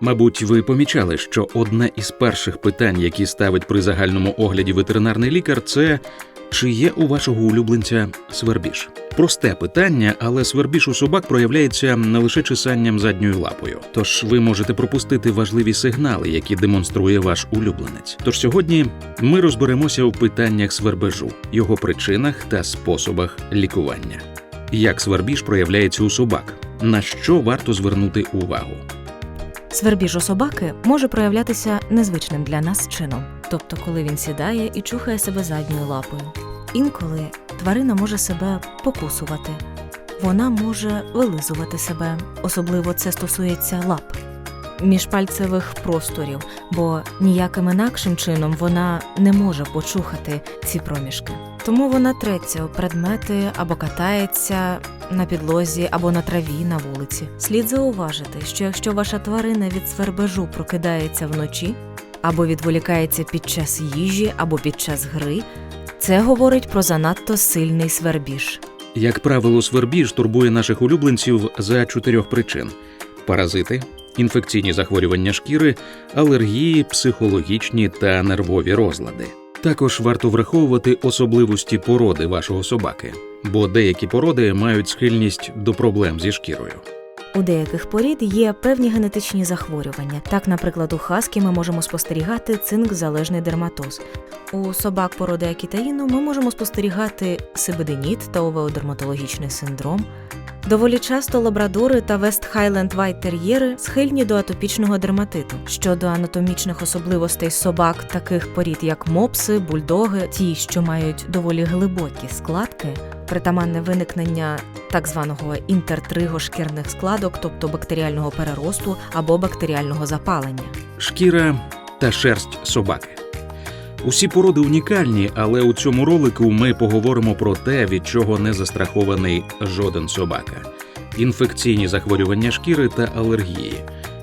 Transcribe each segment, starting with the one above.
Мабуть, ви помічали, що одне із перших питань, які ставить при загальному огляді ветеринарний лікар, це чи є у вашого улюбленця свербіж? Просте питання, але свербіж у собак проявляється не лише чесанням задньою лапою. Тож ви можете пропустити важливі сигнали, які демонструє ваш улюбленець. Тож сьогодні ми розберемося у питаннях свербежу, його причинах та способах лікування. Як свербіж проявляється у собак? На що варто звернути увагу? Свербіж у собаки може проявлятися незвичним для нас чином, тобто коли він сідає і чухає себе задньою лапою. Інколи тварина може себе покусувати, вона може вилизувати себе, особливо це стосується лап, міжпальцевих просторів, бо ніяким інакшим чином вона не може почухати ці проміжки. Тому вона треться у предмети або катається на підлозі або на траві на вулиці. Слід зауважити, що якщо ваша тварина від свербежу прокидається вночі або відволікається під час їжі або під час гри, це говорить про занадто сильний свербіж. Як правило, свербіж турбує наших улюбленців за чотирьох причин: паразити, інфекційні захворювання шкіри, алергії, психологічні та нервові розлади. Також варто враховувати особливості породи вашого собаки, бо деякі породи мають схильність до проблем зі шкірою. У деяких порід є певні генетичні захворювання. Так, наприклад, у хаскі ми можемо спостерігати цинк-залежний дерматоз. У собак породи акітаїну ми можемо спостерігати сибиденіт та овеодерматологічний синдром. Доволі часто лабрадори та Вест-Хайленд Вайт-тер'єри схильні до атопічного дерматиту. Щодо анатомічних особливостей собак, таких порід як мопси, бульдоги, ті, що мають доволі глибокі складки, притаманне виникнення так званого інтертригу шкірних складок, тобто бактеріального переросту або бактеріального запалення. Шкіра та шерсть собаки. Усі породи унікальні, але у цьому ролику ми поговоримо про те, від чого не застрахований жоден собака: інфекційні захворювання шкіри та алергії,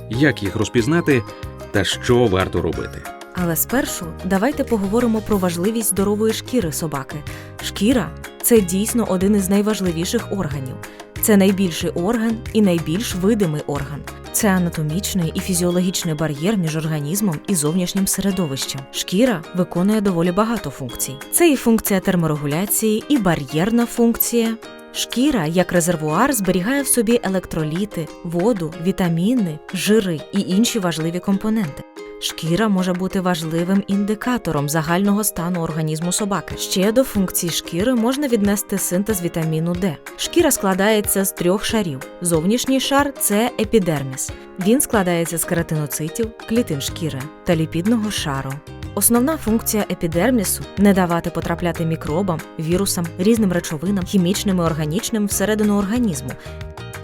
як їх розпізнати та що варто робити. Але спершу давайте поговоримо про важливість здорової шкіри собаки. Шкіра це дійсно один із найважливіших органів. Це найбільший орган і найбільш видимий орган. Це анатомічний і фізіологічний бар'єр між організмом і зовнішнім середовищем. Шкіра виконує доволі багато функцій. Це і функція терморегуляції, і бар'єрна функція. Шкіра як резервуар зберігає в собі електроліти, воду, вітаміни, жири і інші важливі компоненти. Шкіра може бути важливим індикатором загального стану організму собаки. Ще до функцій шкіри можна віднести синтез вітаміну Д. Шкіра складається з трьох шарів. Зовнішній шар це епідерміс. Він складається з кератиноцитів, клітин шкіри та ліпідного шару. Основна функція епідермісу не давати потрапляти мікробам, вірусам, різним речовинам, хімічним і органічним всередину організму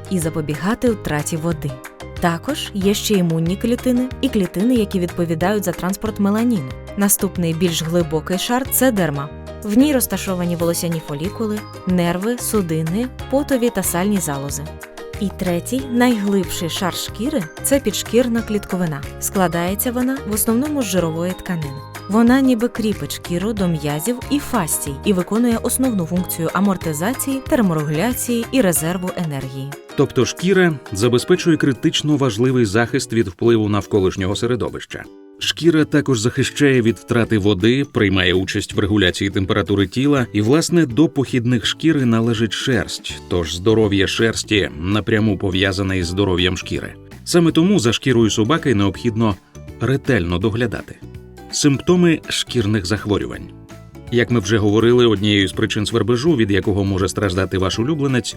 і запобігати втраті води. Також є ще імунні клітини і клітини, які відповідають за транспорт меланіну. Наступний більш глибокий шар це дерма. В ній розташовані волосяні фолікули, нерви, судини, потові та сальні залози. І третій, найглибший шар шкіри це підшкірна клітковина. Складається вона в основному з жирової тканини. Вона ніби кріпить шкіру до м'язів і фастій і виконує основну функцію амортизації, терморегуляції і резерву енергії. Тобто шкіра забезпечує критично важливий захист від впливу навколишнього середовища. Шкіра також захищає від втрати води, приймає участь в регуляції температури тіла, і, власне, до похідних шкіри належить шерсть, тож здоров'я шерсті напряму пов'язане із здоров'ям шкіри. Саме тому за шкірою собаки необхідно ретельно доглядати. Симптоми шкірних захворювань. Як ми вже говорили, однією з причин свербежу, від якого може страждати ваш улюбленець,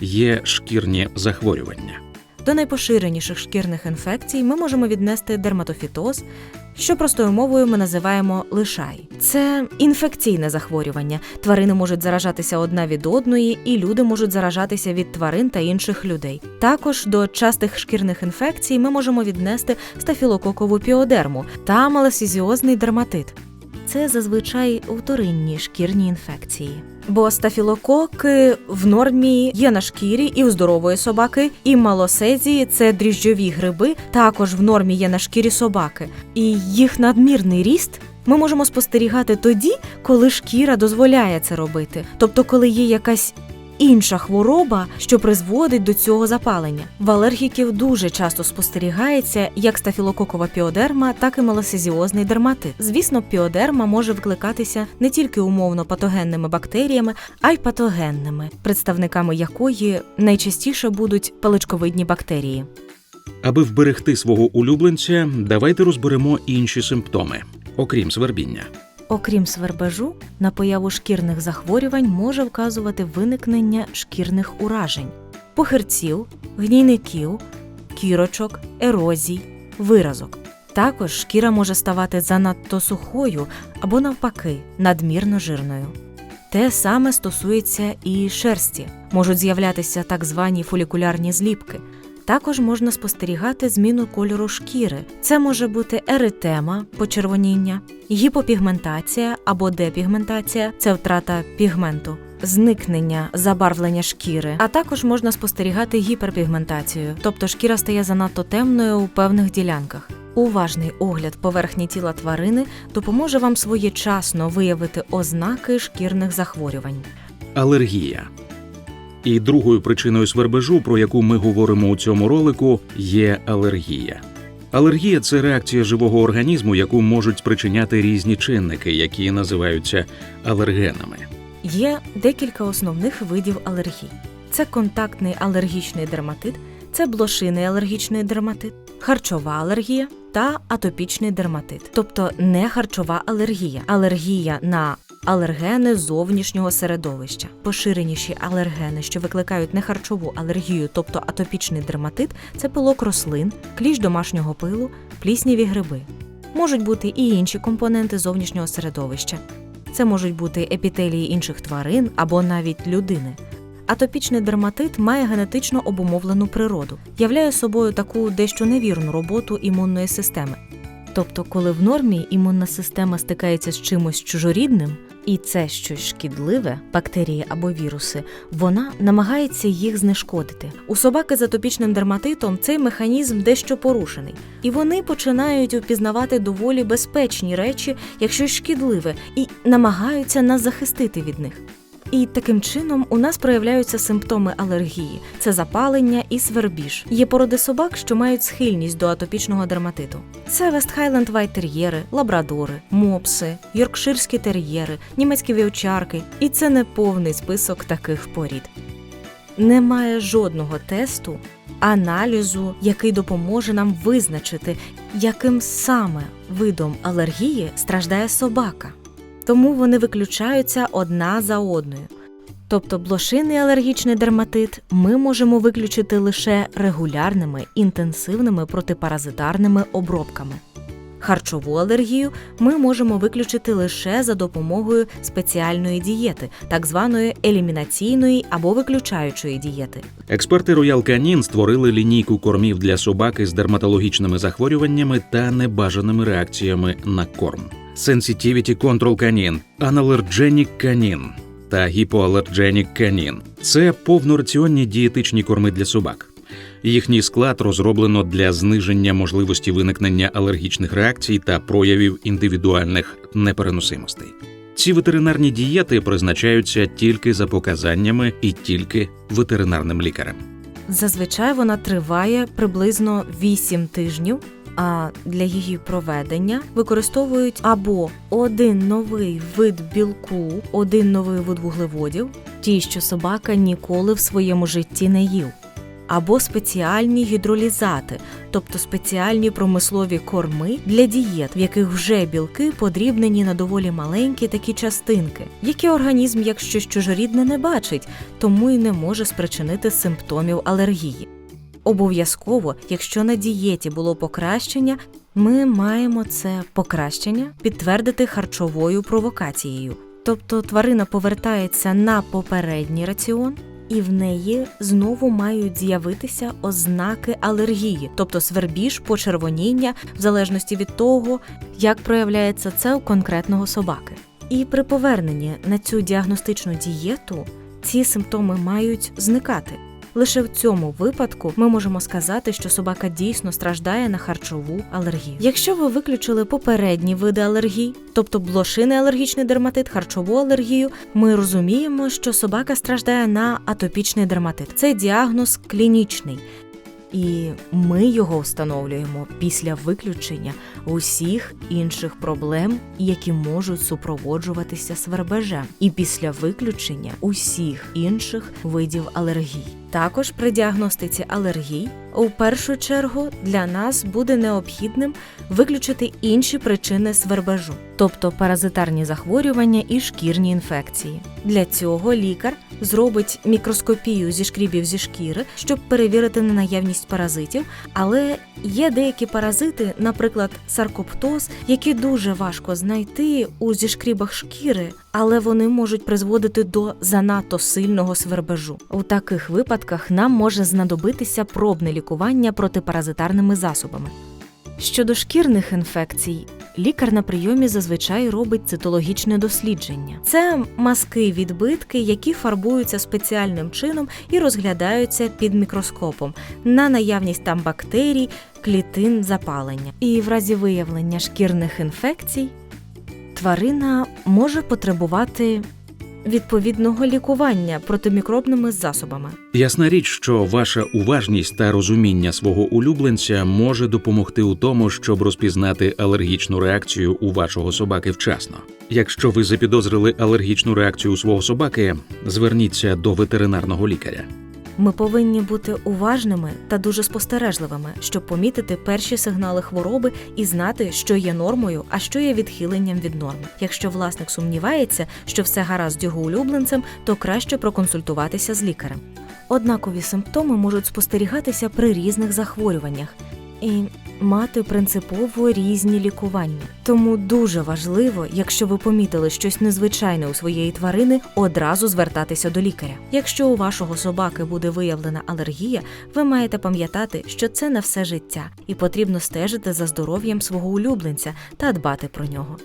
є шкірні захворювання. До найпоширеніших шкірних інфекцій ми можемо віднести дерматофітоз, що простою мовою ми називаємо лишай. Це інфекційне захворювання. Тварини можуть заражатися одна від одної, і люди можуть заражатися від тварин та інших людей. Також до частих шкірних інфекцій ми можемо віднести стафілококову піодерму та маласізіозний дерматит. Це зазвичай вторинні шкірні інфекції. Бо стафілококи в нормі є на шкірі і у здорової собаки, і малосезії це дріжджові гриби, також в нормі є на шкірі собаки. І їх надмірний ріст ми можемо спостерігати тоді, коли шкіра дозволяє це робити, тобто коли є якась інша хвороба, що призводить до цього запалення. В алергіків дуже часто спостерігається як стафілококова піодерма, так і малосезіозний дерматит. Звісно, піодерма може викликатися не тільки умовно патогенними бактеріями, а й патогенними, представниками якої найчастіше будуть паличковидні бактерії. Аби вберегти свого улюбленця, давайте розберемо інші симптоми, окрім свербіння. Окрім свербежу, на появу шкірних захворювань може вказувати виникнення шкірних уражень, похирців, гнійників, кірочок, ерозій, виразок. Також шкіра може ставати занадто сухою або навпаки надмірно жирною. Те саме стосується і шерсті. Можуть з'являтися так звані фолікулярні зліпки. Також можна спостерігати зміну кольору шкіри. Це може бути еритема, почервоніння, гіпопігментація або депігментація це втрата пігменту, зникнення забарвлення шкіри, а також можна спостерігати гіперпігментацію, тобто шкіра стає занадто темною у певних ділянках. Уважний огляд поверхні тіла тварини допоможе вам своєчасно виявити ознаки шкірних захворювань. Алергія. І другою причиною свербежу, про яку ми говоримо у цьому ролику, є алергія. Алергія це реакція живого організму, яку можуть спричиняти різні чинники, які називаються алергенами. Є декілька основних видів алергій: це контактний алергічний дерматит, це блошиний алергічний дерматит, харчова алергія та атопічний дерматит, тобто не харчова алергія, алергія на алергени зовнішнього середовища. Поширеніші алергени, що викликають нехарчову алергію, тобто атопічний дерматит, це пилок рослин, кліщ домашнього пилу, плісняві гриби. Можуть бути і інші компоненти зовнішнього середовища. Це можуть бути епітелії інших тварин або навіть людини. Атопічний дерматит має генетично обумовлену природу, являє собою таку дещо невірну роботу імунної системи. Тобто, коли в нормі імунна система стикається з чимось чужорідним, і це щось шкідливе, бактерії або віруси, вона намагається їх знешкодити. У собаки з атопічним дерматитом цей механізм дещо порушений, і вони починають упізнавати доволі безпечні речі, якщо шкідливе, і намагаються нас захистити від них. І таким чином у нас проявляються симптоми алергії: це запалення і свербіж. Є породи собак, що мають схильність до атопічного дерматиту. Це Вестхайленд вайтер'єри, лабрадори, мопси, йоркширські тер'єри, німецькі вівчарки, і це не повний список таких порід. Немає жодного тесту, аналізу, який допоможе нам визначити, яким саме видом алергії страждає собака тому вони виключаються одна за одною. Тобто блошиний алергічний дерматит ми можемо виключити лише регулярними інтенсивними протипаразитарними обробками. Харчову алергію ми можемо виключити лише за допомогою спеціальної дієти, так званої елімінаційної або виключаючої дієти. Експерти Royal Canin створили лінійку кормів для собаки з дерматологічними захворюваннями та небажаними реакціями на корм. Sensitivity Control Canin, Analergenic Canin та Hypoallergenic Canin – це повнораціонні дієтичні корми для собак. Їхній склад розроблено для зниження можливості виникнення алергічних реакцій та проявів індивідуальних непереносимостей. Ці ветеринарні дієти призначаються тільки за показаннями і тільки ветеринарним лікарем. Зазвичай вона триває приблизно 8 тижнів. А для її проведення використовують або один новий вид білку, один новий вид вуглеводів, ті, що собака ніколи в своєму житті не їв, або спеціальні гідролізати, тобто спеціальні промислові корми для дієт, в яких вже білки подрібнені на доволі маленькі такі частинки, які організм, як щось чужорідне, не бачить, тому й не може спричинити симптомів алергії. Обов'язково, якщо на дієті було покращення, ми маємо це покращення підтвердити харчовою провокацією. Тобто тварина повертається на попередній раціон, і в неї знову мають з'явитися ознаки алергії, тобто свербіж, почервоніння, в залежності від того, як проявляється це у конкретного собаки. І при поверненні на цю діагностичну дієту ці симптоми мають зникати. Лише в цьому випадку ми можемо сказати, що собака дійсно страждає на харчову алергію. Якщо ви виключили попередні види алергій, тобто блошиний алергічний дерматит, харчову алергію, ми розуміємо, що собака страждає на атопічний дерматит. Це діагноз клінічний. І ми його встановлюємо після виключення усіх інших проблем, які можуть супроводжуватися свербежем, і після виключення усіх інших видів алергій. Також при діагностиці алергій у першу чергу для нас буде необхідним виключити інші причини свербежу, тобто паразитарні захворювання і шкірні інфекції. Для цього лікар зробить мікроскопію зі шкрібів зі шкіри, щоб перевірити на наявність паразитів, але є деякі паразити, наприклад, саркоптоз, які дуже важко знайти у зішкрібах шкіри, але вони можуть призводити до занадто сильного свербежу. У таких випадках нам може знадобитися пробне лікування протипаразитарними засобами. Щодо шкірних інфекцій, лікар на прийомі зазвичай робить цитологічне дослідження. Це мазки відбитки, які фарбуються спеціальним чином і розглядаються під мікроскопом на наявність там бактерій, клітин запалення. І в разі виявлення шкірних інфекцій тварина може потребувати відповідного лікування протимікробними засобами. Ясна річ, що ваша уважність та розуміння свого улюбленця може допомогти у тому, щоб розпізнати алергічну реакцію у вашого собаки вчасно. Якщо ви запідозрили алергічну реакцію у свого собаки, зверніться до ветеринарного лікаря. Ми повинні бути уважними та дуже спостережливими, щоб помітити перші сигнали хвороби і знати, що є нормою, а що є відхиленням від норми. Якщо власник сумнівається, що все гаразд з його улюбленцем, то краще проконсультуватися з лікарем. Однакові симптоми можуть спостерігатися при різних захворюваннях і мати принципово різні лікування. Тому дуже важливо, якщо ви помітили щось незвичайне у своєї тварини, одразу звертатися до лікаря. Якщо у вашого собаки буде виявлена алергія, ви маєте пам'ятати, що це на все життя, і потрібно стежити за здоров'ям свого улюбленця та дбати про нього.